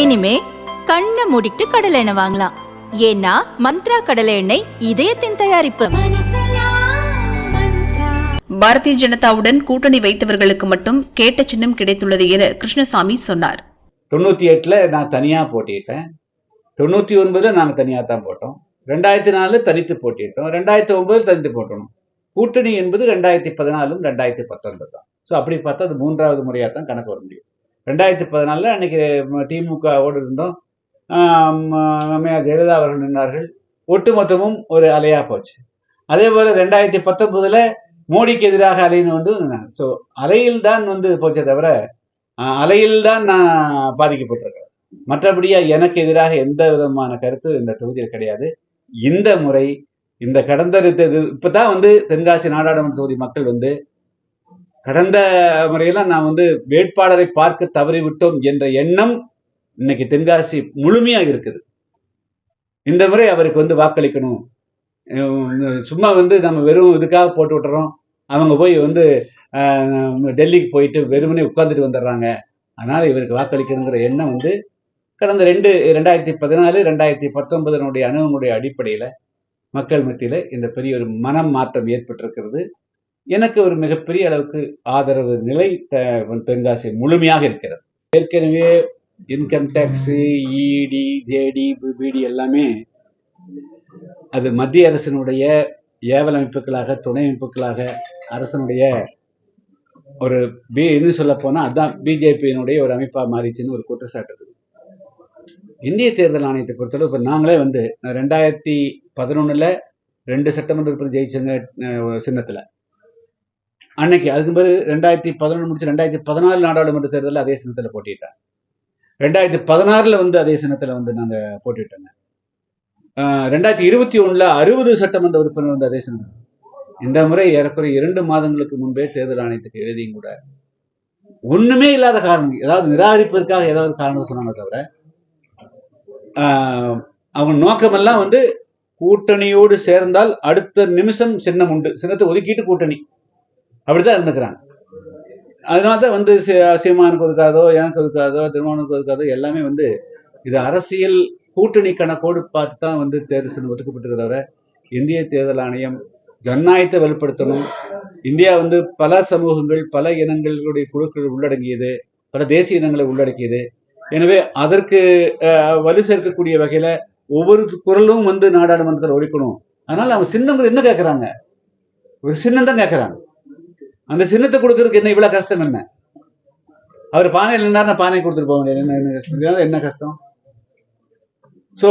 இனிமே கண்ணை மூடிட்டு கடலை எண்ணெய் வாங்கலாம். ஏன்னா மந்த்ரா கடலை எண்ணெய் இதயத்தின் தயாரிப்பு. பாரதிய ஜனதாவுடன் கூட்டணி வைத்தவர்களுக்கு மட்டும் கேட்ட சின்னம் கிடைத்துள்ளது என கிருஷ்ணசாமி சொன்னார். தொண்ணூற்றி எட்டில் நான் தனியாக போட்டியிட்டேன் தொண்ணூற்றி ஒன்பதில் நாங்கள் தனியாக தான் போட்டோம். ரெண்டாயிரத்தி நாலில் தனித்து போட்டியிட்டோம் ரெண்டாயிரத்தி ஒன்பதில் தனித்து போட்டோம். கூட்டணி என்பது ரெண்டாயிரத்தி பதினாலும் ரெண்டாயிரத்தி பத்தொன்பது தான் ஸோ அப்படி பார்த்தா அது மூன்றாவது முறையாக தான் கணக்கு வர முடியும். ரெண்டாயிரத்தி பதினாலில் அன்னைக்கு திமுகவோடு இருந்தோம் அம்மையார் ஜெயலலிதா அவர்கள் நின்றார்கள் ஒட்டுமொத்தமும் ஒரு அலையாக போச்சு. அதே போல் ரெண்டாயிரத்தி பத்தொன்பதுல மோடிக்கு எதிராக அலைன்னு வந்து ஸோ அலையில் தான் வந்து போச்சே தவிர அலையில் தான் நான் பாதிக்கப்பட்டிருக்கேன். மற்றபடியா எனக்கு எதிராக எந்த விதமான கருத்து இந்த தொகுதியில் கிடையாது. இந்த முறை இந்த கடந்த இது- இப்பதான் வந்து தென்காசி நாடாளுமன்ற தொகுதி மக்கள் வந்து கடந்த முறையில நான் வந்து வேட்பாளரை பார்க்க தவறிவிட்டோம் என்ற எண்ணம் இன்னைக்கு தென்காசி முழுமையா இருக்குது. இந்த முறை அவருக்கு வந்து வாக்களிக்கணும். சும்மா வந்து நம்ம வெறும் இதுக்காக போட்டு விட்டுறோம். அவங்க போய் வந்து டெல்லிக்கு போயிட்டு வெறுமனே உட்காந்துட்டு வந்துடுறாங்க. அதனால இவருக்கு வாக்களிக்கணுங்கிற எண்ணம் வந்து கடந்த ரெண்டு ரெண்டாயிரத்தி பதினாலு ரெண்டாயிரத்தி பத்தொன்பதனுடைய அனுபவங்களுடைய அடிப்படையில் மக்கள் மத்தியில் இந்த பெரிய ஒரு மனம் மாற்றம் ஏற்பட்டிருக்கிறது. எனக்கு ஒரு மிகப்பெரிய அளவுக்கு ஆதரவு நிலை தென்காசி முழுமையாக இருக்கிறது. ஏற்கனவே இன்கம் டேக்ஸ் இடி ஜேடி பிபிடி எல்லாமே அது மத்திய அரசினுடைய ஏவல் அமைப்புகளாக துணை அமைப்புகளாக அரசனுடைய ஒரு பி இன்னும் சொல்ல போனா அதுதான் பிஜேபியினுடைய ஒரு அமைப்பா மாறிச்சுன்னு ஒரு குற்றச்சாட்டு இருக்குது. இந்திய தேர்தல் ஆணையத்தை பொறுத்தளவு இப்போ நாங்களே வந்து ரெண்டாயிரத்தி பதினொன்னுல ரெண்டு சட்டமன்ற உறுப்பினர் ஜெயிச்சங்க அஹ், சின்னத்துல. அன்னைக்கு அதுக்கு பிறகு ரெண்டாயிரத்தி பதினொன்று முடிச்சு ரெண்டாயிரத்தி பதினாலு நாடாளுமன்ற தேர்தலில் அதே சின்னத்துல போட்டிட்டேன் ரெண்டாயிரத்தி பதினாறுல வந்து அதே சின்னத்துல வந்து நாங்க போட்டிட்டோங்க. ரெண்டாயிரத்தி இருபத்தி ஒண்ணுல அறுபது சட்டமன்ற உறுப்பினர் வந்து அதே சின்னம் இந்த முறை ஏறக்குறைய இரண்டு மாதங்களுக்கு முன்பே தேர்தல் ஆணையத்துக்கு எழுதியும் கூட ஒண்ணுமே இல்லாத காரணம் ஏதாவது நிராகரிப்பதற்காக ஏதாவது காரணம் சொன்னாங்க தவிர ஆஹ், அவங்க நோக்கமெல்லாம் வந்து கூட்டணியோடு சேர்ந்தால் அடுத்த நிமிஷம் சின்னம் உண்டு. சின்னத்தை ஒதுக்கிட்டு கூட்டணி. அப்படிதான் இருந்துக்கிறாங்க. அதனால தான் வந்து சி- சீமானுக்கு ஒதுக்காதோ எனக்கு ஒதுக்காதோ திருமணம் ஒதுக்காதோ எல்லாமே வந்து இது அரசியல் கூட்டணி கணக்கோடு பார்த்து தான் வந்து தேர்தல் ஒதுக்கப்பட்டிருக்க தவிர இந்திய தேர்தல் ஆணையம் ஜனநாயகத்தை வலுப்படுத்தணும். இந்தியா வந்து பல சமூகங்கள் பல இனங்களுடைய குழுக்கள் உள்ளடங்கியது பல தேசிய இனங்களை உள்ளடக்கியது. எனவே அதற்கு வலு சேர்க்கக்கூடிய வகையில ஒவ்வொரு குரலும் வந்து நாடாளுமன்றத்தில் ஒழிக்கணும். அதனால அவங்க சின்னம் என்ன கேட்கறாங்க ஒரு சின்னம் தான் கேட்கறாங்க அந்த சின்னத்தை கொடுக்கறதுக்கு என்ன இவ்வளவு கஷ்டம் என்ன? அவர் பானையில் நின்னாருன்னா பானை கொடுத்துட்டு போக முடியாது. என்ன என்ன கஷ்டம்? என்ன கஷ்டம்? சோ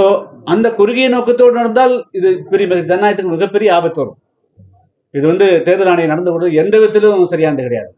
அந்த குறுகிய நோக்கத்தோடு நடந்தால் இது பெரிய ஜனநாயகத்துக்கு மிகப்பெரிய ஆபத்து வரும். இது வந்து தேர்தல் ஆணையம் நடந்து கொடுத்து எந்த விதத்திலும் சரியானது கிடையாது.